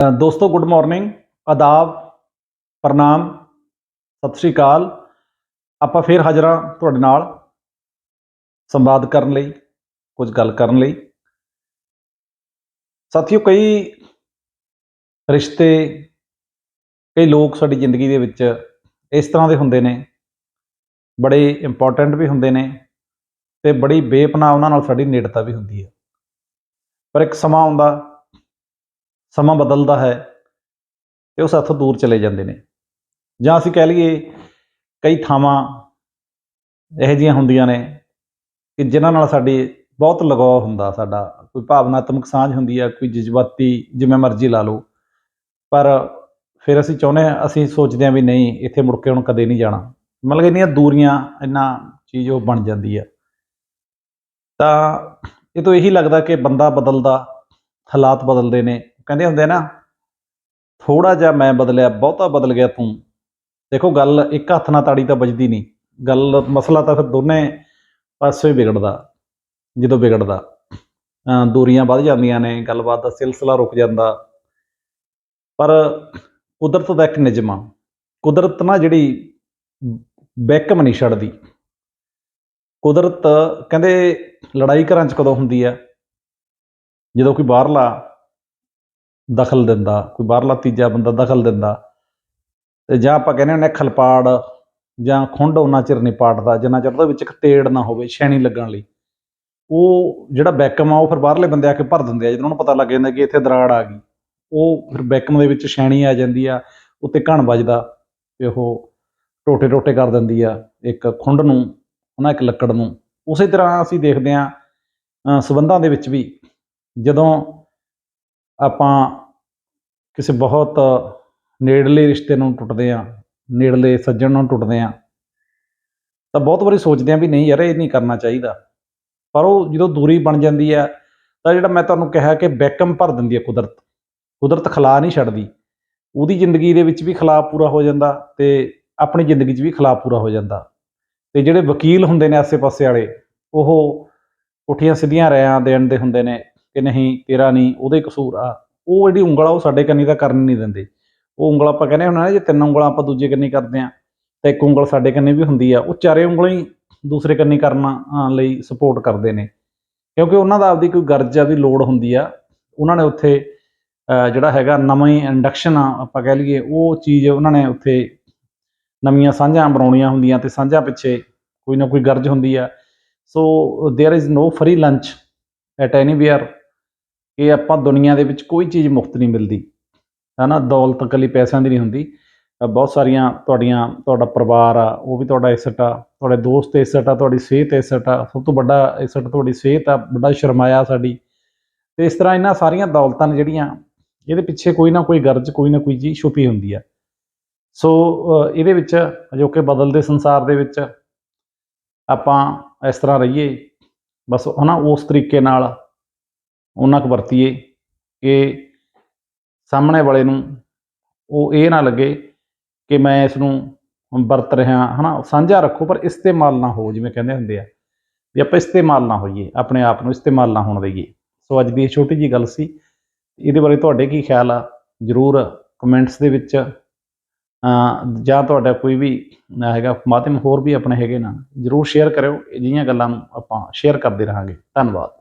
ਦੋਸਤੋ good morning ਆਦਾਬ, ਪ੍ਰਣਾਮ, ਸਤਿ ਸ਼੍ਰੀ ਅਕਾਲ। ਆਪਾਂ ਫੇਰ ਹਾਜ਼ਰਾਂ ਤੁਹਾਡੇ ਨਾਲ ਸੰਵਾਦ ਕਰਨ ਲਈ, ਕੁਝ ਗੱਲ ਕਰਨ ਲਈ। ਸਾਥੀਓ, ਕਈ ਰਿਸ਼ਤੇ, ਕਈ ਲੋਕ ਸਾਡੀ ਜ਼ਿੰਦਗੀ ਦੇ ਵਿੱਚ ਇਸ ਤਰ੍ਹਾਂ ਦੇ ਹੁੰਦੇ ਨੇ, ਬੜੇ ਇੰਪੋਰਟੈਂਟ ਵੀ ਹੁੰਦੇ ਨੇ ਤੇ ਬੜੀ ਬੇਪਨਾਹ ਉਹਨਾਂ ਨਾਲ ਸਾਡੀ ਨੇੜਤਾ ਵੀ ਹੁੰਦੀ ਹੈ। ਪਰ ਇੱਕ ਸਮਾਂ ਆਉਂਦਾ ਸਮਾਂ ਬਦਲਦਾ ਹੈ ਤੇ ਉਹ ਸਾਥੋਂ ਦੂਰ ਚਲੇ ਜਾਂਦੇ ਨੇ। ਜਾਂ ਅਸੀਂ ਕਹਿ ਲਈਏ ਕਈ ਥਾਵਾਂ ਇਹੋ ਜਿਹੀਆਂ ਹੁੰਦੀਆਂ ਨੇ ਕਿ ਜਿਨ੍ਹਾਂ ਨਾਲ ਸਾਡੀ ਬਹੁਤ ਲਗਾਅ ਹੁੰਦਾ, ਸਾਡਾ ਕੋਈ ਭਾਵਨਾਤਮਕ ਸਾਂਝ ਹੁੰਦੀ ਹੈ ਕੋਈ ਜਜ਼ਬਾਤੀ ਜਿਵੇਂ ਮਰਜ਼ੀ ਲਾ ਲਓ। ਪਰ ਫਿਰ ਅਸੀਂ ਚਾਹੁੰਦੇ ਹਾਂ, ਅਸੀਂ ਸੋਚਦੇ ਹਾਂ ਵੀ ਨਹੀਂ, ਇੱਥੇ ਮੁੜ ਕੇ ਹੁਣ ਕਦੇ ਨਹੀਂ ਜਾਣਾ। ਮਤਲਬ ਇੰਨੀਆਂ ਦੂਰੀਆਂ, ਇੰਨਾ ਚੀਜ਼ ਉਹ ਬਣ ਜਾਂਦੀ ਆ। ਤਾਂ ਇਹ ਤੋਂ ਇਹੀ ਲੱਗਦਾ ਕਿ ਬੰਦਾ ਬਦਲਦਾ, ਹਾਲਾਤ ਬਦਲਦੇ ਨੇ। ਕਹਿੰਦੇ ਹੁੰਦੇ ਨਾ ਥੋੜਾ ਜਿਹਾ ਮੈਂ ਬਦਲਿਆ, ਬਹੁਤਾ ਬਦਲ ਗਿਆ ਤੂੰ। ਦੇਖੋ ਗੱਲ ਇੱਕ ਹੱਥ ਨਾਲ ਤਾੜੀ ਤਾਂ ਵੱਜਦੀ ਨਹੀਂ। ਗੱਲ, ਮਸਲਾ ਤਾਂ ਫਿਰ ਦੋਨੇ ਪਾਸੇ ਵਿਗੜਦਾ, ਜਦੋਂ ਵਿਗੜਦਾ। ਅਹ ਦੂਰੀਆਂ ਵੱਧ ਜਾਂਦੀਆਂ ਨੇ, ਗੱਲਬਾਤ ਦਾ ਸਿਲਸਿਲਾ ਰੁਕ ਜਾਂਦਾ। ਪਰ ਕੁਦਰਤ ਦਾ ਇੱਕ ਨਿਯਮ ਆ। ਕੁਦਰਤ ਨਾ ਜਿਹੜੀ ਬੈਕਮ ਨਹੀਂ ਛੱਡਦੀ। ਕੁਦਰਤ, ਕਹਿੰਦੇ ਲੜਾਈ ਘਰਾਂ 'ਚ ਕਦੋਂ ਹੁੰਦੀ ਆ? ਜਦੋਂ ਕੋਈ ਬਾਹਰਲਾ ਦਖਲ ਦਿੰਦਾ, ਕੋਈ ਬਾਹਰਲਾ ਤੀਜਾ ਬੰਦਾ ਦਖਲ ਦਿੰਦਾ। ਤੇ ਜਾਂ ਆਪਾਂ ਕਹਿੰਦੇ ਹੁੰਦੇ ਹਾਂ ਖਲਪਾੜ ਜਾਂ ਖੁੰਡ ਉਹਨਾਂ ਚਿਰ ਨਹੀਂ ਪਾੜਦਾ ਜਿੰਨਾ ਚਿਰ ਉਹਦੇ ਵਿੱਚ ਇੱਕ ਤੇੜ ਨਾ ਹੋਵੇ ਛੈਣੀ ਲੱਗਣ ਲਈ। ਉਹ ਜਿਹੜਾ ਬੈਕਮ ਆ, ਉਹ ਫਿਰ ਬਾਹਰਲੇ ਬੰਦੇ ਆ ਕੇ ਭਰ ਦਿੰਦੇ ਆ। ਜਦੋਂ ਉਹਨੂੰ ਪਤਾ ਲੱਗ ਜਾਂਦਾ ਕਿ ਇੱਥੇ ਦਰਾੜ ਆ ਗਈ, ਉਹ ਫਿਰ ਬੈਕਮ ਦੇ ਵਿੱਚ ਛੈਣੀ ਆ ਜਾਂਦੀ ਆ, ਉੱਤੇ ਘਣ ਵੱਜਦਾ ਤੇ ਉਹ ਟੋਟੇ ਟੋਟੇ ਕਰ ਦਿੰਦੀ ਆ ਇੱਕ ਖੁੰਡ ਨੂੰ, ਉਹਨਾਂ ਇੱਕ ਲੱਕੜ ਨੂੰ। ਉਸੇ ਤਰ੍ਹਾਂ ਅਸੀਂ ਦੇਖਦੇ ਆ ਸਬੰਧਾਂ ਦੇ ਵਿੱਚ ਵੀ ਜਦੋਂ ਆਪਾਂ ਕਿਸੇ ਬਹੁਤ ਨੇੜਲੇ ਰਿਸ਼ਤੇ ਨੂੰ ਟੁੱਟਦੇ ਆ ਨੇੜਲੇ ਸੱਜਣ ਨੂੰ ਟੁੱਟਦੇ ਆ ਤਾਂ ਬਹੁਤ ਵਾਰੀ ਸੋਚਦੇ ਆ ਵੀ ਨਹੀਂ ਯਾਰ, ਇਹ ਨਹੀਂ ਕਰਨਾ ਚਾਹੀਦਾ। ਪਰ ਉਹ ਜਦੋਂ ਦੂਰੀ ਬਣ ਜਾਂਦੀ ਆ ਤਾਂ ਜਿਹੜਾ ਮੈਂ ਤੁਹਾਨੂੰ ਕਿਹਾ ਕਿ ਬੈਕਮ ਭਰ ਦਿੰਦੀ ਆ ਕੁਦਰਤ ਕੁਦਰਤ ਖਲਾ ਨਹੀਂ ਛੱਡਦੀ। ਉਹਦੀ ਜ਼ਿੰਦਗੀ ਦੇ ਵਿੱਚ ਵੀ ਖਲਾ ਪੂਰਾ ਹੋ ਜਾਂਦਾ ਤੇ ਆਪਣੀ ਜ਼ਿੰਦਗੀ 'ਚ ਵੀ ਖਲਾ ਪੂਰਾ ਹੋ ਜਾਂਦਾ। ਤੇ ਜਿਹੜੇ ਵਕੀਲ ਹੁੰਦੇ ਨੇ ਆਸੇ-ਪਾਸੇ ਵਾਲੇ, ਉਹ ਪੁੱਠੀਆਂ ਸਿੱਧੀਆਂ ਰਿਆਂ ਦੇਣ ਦੇ ਹੁੰਦੇ ਨੇ ਕਿ ਨਹੀਂ ਤੇਰਾ ਨਹੀਂ ਉਹਦੇ ਕਸੂਰ ਆ ਉਹ ਜਿਹੜੀ ਉਂਗਲ ਆ ਉਹ ਸਾਡੇ ਕੰਨੀ ਤਾਂ ਕਰਨ ਨਹੀਂ ਦਿੰਦੇ ਉਹ ਉਂਗਲ ਆਪਾਂ ਕਹਿੰਦੇ ਹੁੰਦੇ ਨਾ ਜੇ ਤਿੰਨ ਉਂਗਲਾਂ ਆਪਾਂ ਦੂਜੇ ਕੰਨੀ ਕਰਦੇ ਆ ਤਾਂ ਇੱਕ ਉਂਗਲ ਸਾਡੇ ਕੰਨੀ ਵੀ ਹੁੰਦੀ ਆ ਉਹ ਚਾਰੇ ਉਂਗਲਾਂ ਹੀ ਦੂਸਰੇ ਕੰਨੀ ਕਰਨ ਅ, ਲਈ ਸਪੋਰਟ ਕਰਦੇ ਨੇ ਕਿਉਂਕਿ ਉਹਨਾਂ ਦਾ ਆਪਦੀ ਕੋਈ ਗਰਜ ਆ ਦੀ ਲੋੜ ਹੁੰਦੀ ਆ ਉਹਨਾਂ ਨੇ ਉੱਥੇ ਅ, ਜਿਹੜਾ ਹੈਗਾ ਨਵੀਂ ਇੰਡਕਸ਼ਨ ਆਪਾਂ ਕਹਿ ਲਈਏ ਉਹ ਚੀਜ਼ ਉਹਨਾਂ ਨੇ ਉੱਥੇ ਨਵੀਆਂ ਸਾਂਝਾਂ ਬਣਾਉਣੀਆਂ ਹੁੰਦੀਆਂ ਤੇ ਸਾਂਝਾਂ ਪਿੱਛੇ ਕੋਈ ਨਾ ਕੋਈ ਗਰਜ ਹੁੰਦੀ ਆ so there is no free lunch at anywhere ਇਹ ਆਪਾਂ ਦੁਨੀਆ ਦੇ ਵਿੱਚ ਕੋਈ ਚੀਜ਼ ਮੁਫਤ ਨਹੀਂ ਮਿਲਦੀ। ਹਨਾ, ਦੌਲਤ ਇਕੱਲੀ ਪੈਸਿਆਂ ਦੀ ਨਹੀਂ ਹੁੰਦੀ। ਬਹੁਤ ਸਾਰੀਆਂ ਤੁਹਾਡੀਆਂ, ਤੁਹਾਡਾ ਪਰਿਵਾਰ ਆ, ਉਹ ਵੀ ਤੁਹਾਡਾ ਐਸਟ ਆ, ਤੁਹਾਡੇ ਦੋਸਤ ਐਸਟ ਆ, ਤੁਹਾਡੀ ਸਿਹਤ ਐਸਟ ਆ, ਸਭ ਤੋਂ ਵੱਡਾ ਐਸਟ ਤੁਹਾਡੀ ਸਿਹਤ ਆ, ਵੱਡਾ ਸ਼ਰਮਾਇਆ ਸਾਡੀ। ਤੇ ਇਸ ਤਰ੍ਹਾਂ ਇਹਨਾਂ ਸਾਰੀਆਂ ਦੌਲਤਾਂ ਨੇ ਜਿਹੜੀਆਂ, ਇਹਦੇ ਪਿੱਛੇ ਕੋਈ ਨਾ ਕੋਈ ਗਰਜ, ਕੋਈ ਨਾ ਕੋਈ ਚੀਜ਼ ਛੁਪੀ ਹੁੰਦੀ ਆ। ਸੋ ਇਹਦੇ ਵਿੱਚ ਅਜੋਕੇ ਬਦਲਦੇ ਸੰਸਾਰ ਦੇ ਵਿੱਚ ਆਪਾਂ ਇਸ ਤਰ੍ਹਾਂ ਰਹੀਏ। ਬਸ ਹਨਾ, ਉਸ ਤਰੀਕੇ ਨਾਲ ਉਹਨਾਂ ਕੁ ਵਰਤੀਏ ਕਿ ਸਾਹਮਣੇ ਵਾਲੇ ਨੂੰ ਉਹ ਇਹ ਨਾ ਲੱਗੇ ਕਿ ਮੈਂ ਇਸ ਨੂੰ ਵਰਤ ਰਿਹਾ ਹਨਾ, ਸਾਂਝਾ ਰੱਖੋ, ਪਰ ਇਸਤੇਮਾਲ ਨਾ ਹੋ, ਜਿਵੇਂ ਕਹਿੰਦੇ ਹੁੰਦੇ ਆ, ਵੀ ਆਪਾਂ ਇਸਤੇਮਾਲ ਨਾ ਹੋਈਏ, ਆਪਣੇ ਆਪ ਨੂੰ ਇਸਤੇਮਾਲ ਨਾ ਹੋਣ ਦੇਈਏ। ਸੋ ਅੱਜ ਦੀ ਇਹ ਛੋਟੀ ਜੀ ਗੱਲ ਸੀ, ਇਹਦੇ ਬਾਰੇ ਤੁਹਾਡੇ ਕੀ ਖਿਆਲ ਆ? ਜਰੂਰ ਕਮੈਂਟਸ ਦੇ ਵਿੱਚ ਜਾਂ ਤੁਹਾਡਾ ਕੋਈ ਵੀ ਹੈਗਾ ਮਾਧਿਅਮ ਹੋਰ ਵੀ ਆਪਣੇ ਹੈਗੇ ਨਾ, ਜਰੂਰ ਸ਼ੇਅਰ ਕਰਿਓ ਅਜਿਹੀਆਂ ਗੱਲਾਂ ਨੂੰ ਆਪਾਂ ਸ਼ੇਅਰ ਕਰਦੇ ਰਹਾਂਗੇ। ਧੰਨਵਾਦ।